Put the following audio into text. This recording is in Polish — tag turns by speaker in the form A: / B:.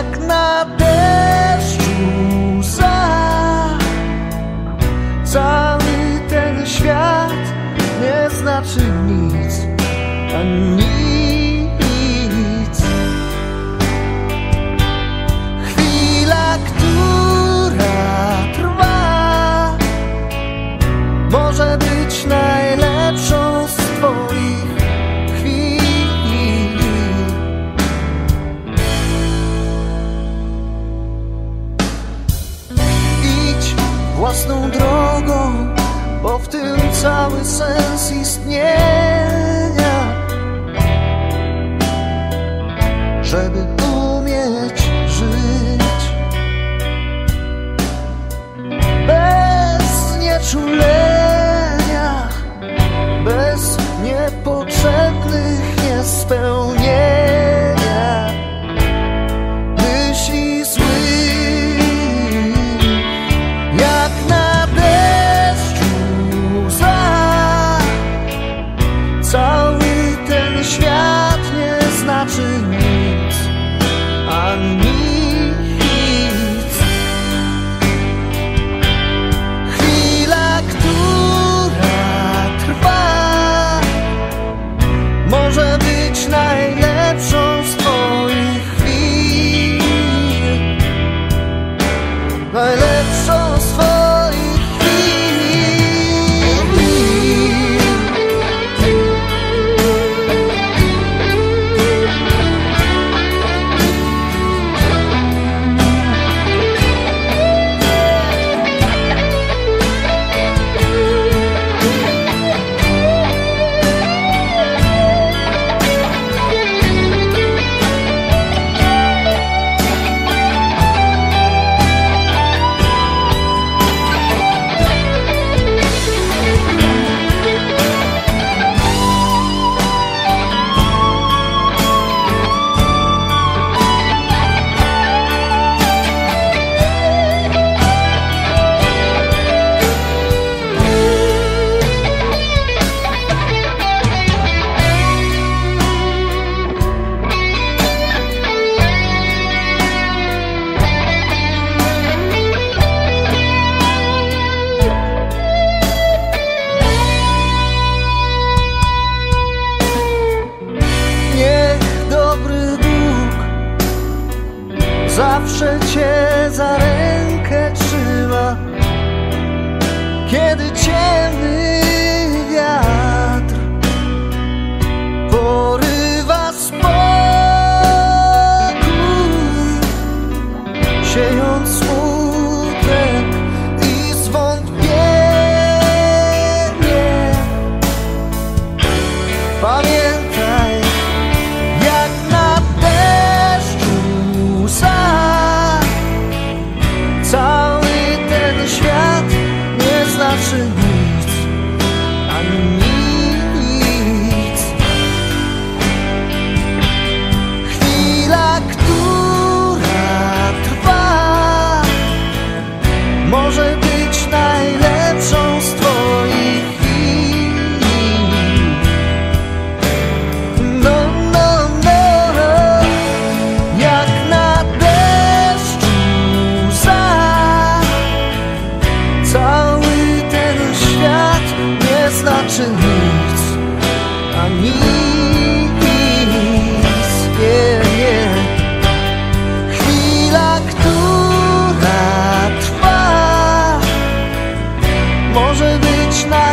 A: jak na deszczu za cały ten świat nie znaczy nic, a nic. Cały sens istnienia. Żeby umieć znaczy nic, a nic nie, nie. Chwila, która trwa, może być na